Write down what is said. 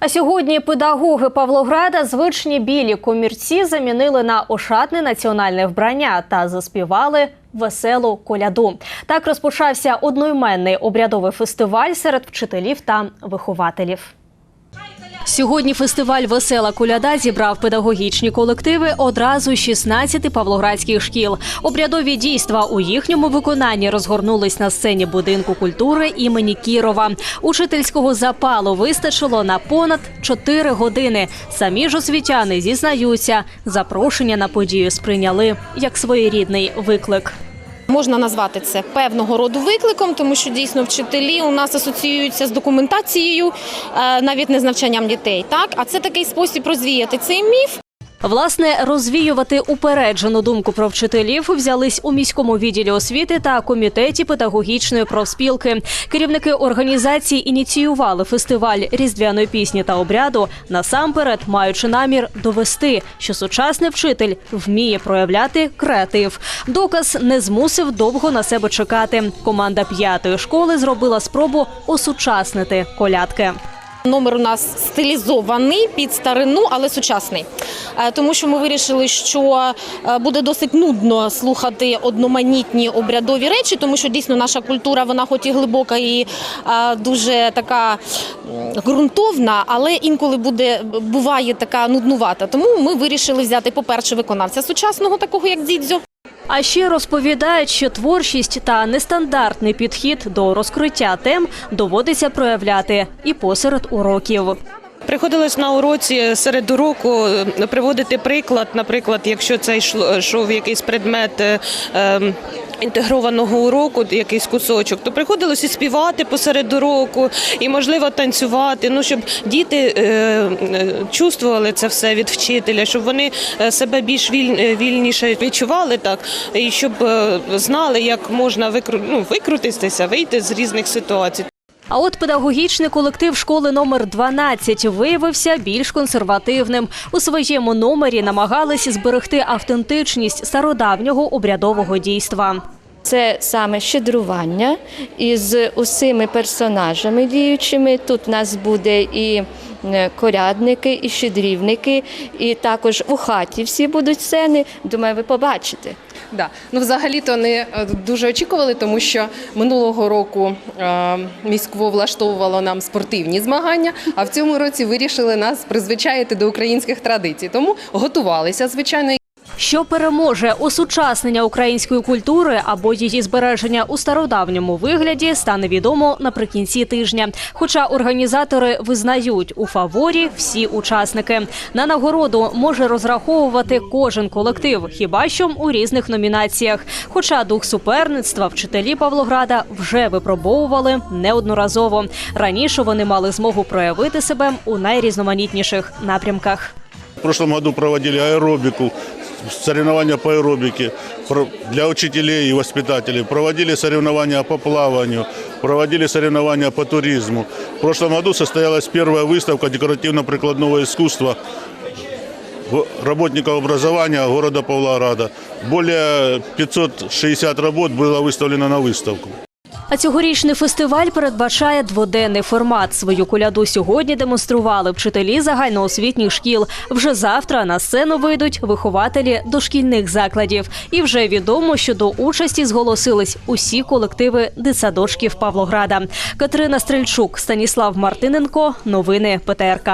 А сьогодні педагоги Павлограда звичні білі комірці замінили на ошатне національне вбрання та заспівали веселу коляду. Так розпочався одноіменний обрядовий фестиваль серед вчителів та вихователів. Сьогодні фестиваль Весела коляда зібрав педагогічні колективи одразу з 16 павлоградських шкіл. Обрядові дійства у їхньому виконанні розгорнулись на сцені будинку культури імені Кірова. Учительського запалу вистачило на понад 4 години. Самі ж освітяни зізнаються, запрошення на подію сприйняли як своєрідний виклик. Можна назвати це певного роду викликом, тому що дійсно вчителі у нас асоціюються з документацією, е, навіть не з навчанням дітей. Так, а це такий спосіб розвіяти цей міф. Власне, розвіювати упереджену думку про вчителів взялись у міському відділі освіти та комітеті педагогічної профспілки. Керівники організації ініціювали фестиваль різдвяної пісні та обряду, насамперед маючи намір довести, що сучасний вчитель вміє проявляти креатив. Доказ не змусив довго на себе чекати. Команда п'ятої школи зробила спробу осучаснити колядки. Номер у нас стилізований під старину, але сучасний. Е, Тому що ми вирішили, що е, буде досить нудно слухати одноманітні обрядові речі, тому що дійсно наша культура, вона хоч і глибока і е, дуже така ґрунтовна, але інколи буде буває така нуднувата. Тому ми вирішили взяти, по-перше, виконавця сучасного, такого як дідзьо. А ще розповідають, що творчість та нестандартний підхід до розкриття тем доводиться проявляти і посеред уроків. Приходилось на уроці серед уроку е, приводити приклад. Наприклад, якщо це йшов якийсь предмет е, ем, інтегрованого уроку, якийсь кусочок, то приходилось і співати посеред уроку, і можливо танцювати. Ну щоб діти е, чувствували це все від вчителя, щоб вони себе більш вільніше відчували так, і щоб знали, як можна викру... ну, викрутитися, вийти з різних ситуацій. А от педагогічний колектив школи номер 12 виявився більш консервативним. У своєму номері намагались зберегти автентичність стародавнього обрядового дійства. Це саме щедрування із усіми персонажами діючими. Тут у нас буде і е, корядники, і щедрівники, і також у хаті всі будуть сцени. Думаю, ви побачите. Да. Ну, взагалі-то не дуже очікували, тому що минулого року е, міськво влаштовувало нам спортивні змагання, а в цьому році вирішили нас призвичаїти до українських традицій. Тому готувалися, звичайно. Що переможе осучаснення української культури або її збереження у стародавньому вигляді, стане відомо наприкінці тижня. Хоча організатори визнають у фаворі всі учасники. На нагороду може розраховувати кожен колектив, хіба що у різних номінаціях. Хоча дух суперництва вчителі Павлограда вже випробовували неодноразово. Раніше вони мали змогу проявити себе у найрізноманітніших напрямках. В прошлом году проводили аэробику, соревнования по аэробике про- для учителей и воспитателей. Проводили соревнования по плаванию, проводили соревнования по туризму. В прошлом году состоялась первая выставка декоративно-прикладного искусства в- работников образования города Павлограда. Более 560 работ было выставлено на выставку. А цьогорічний фестиваль передбачає дводенний формат. Свою коляду сьогодні демонстрували вчителі загальноосвітніх шкіл. Вже завтра на сцену вийдуть вихователі дошкільних закладів. І вже відомо, що до участі зголосились усі колективи дитсадочків Павлограда. Катерина Стрельчук, Станіслав Мартиненко. Новини ПТРК.